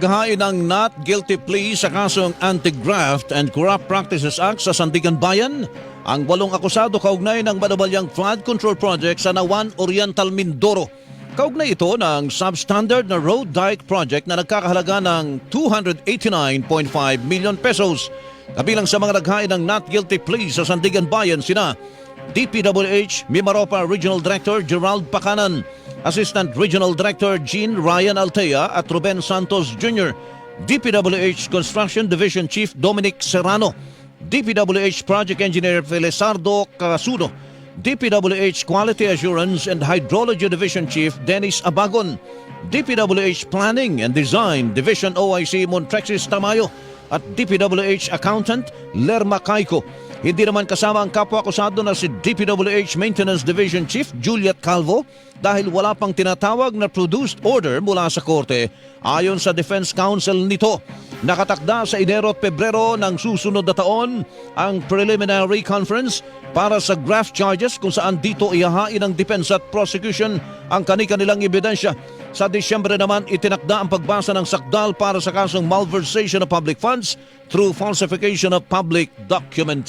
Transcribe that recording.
naghahain ng not guilty plea sa kasong Anti-Graft and Corrupt Practices Act sa Sandigan Bayan, ang walong akusado kaugnay ng manabalyang flood control project sa Nawan Oriental Mindoro. Kaugnay ito ng substandard na road dike project na nagkakahalaga ng 289.5 million pesos. Kabilang sa mga naghain ng not guilty plea sa Sandigan Bayan sina DPWH Mimaropa Regional Director Gerald Pacanan, Assistant Regional Director Jean Ryan Altea at Ruben Santos Jr., DPWH Construction Division Chief Dominic Serrano, DPWH Project Engineer Felizardo Carasudo, DPWH Quality Assurance and Hydrology Division Chief Dennis Abagon, DPWH Planning and Design Division OIC Montrexis Tamayo, at DPWH Accountant Lerma Caico. Hindi naman kasama ang kapwa akusado na si DPWH Maintenance Division Chief Juliet Calvo dahil wala pang tinatawag na produced order mula sa korte. Ayon sa Defense Counsel nito, nakatakda sa Enero at Pebrero ng susunod na taon ang preliminary conference para sa graft charges kung saan dito ihahain ng defense at prosecution ang kani-kanilang ebidensya. Sa Disyembre naman itinakda ang pagbasa ng sakdal para sa kasong malversation of public funds through falsification of public documents.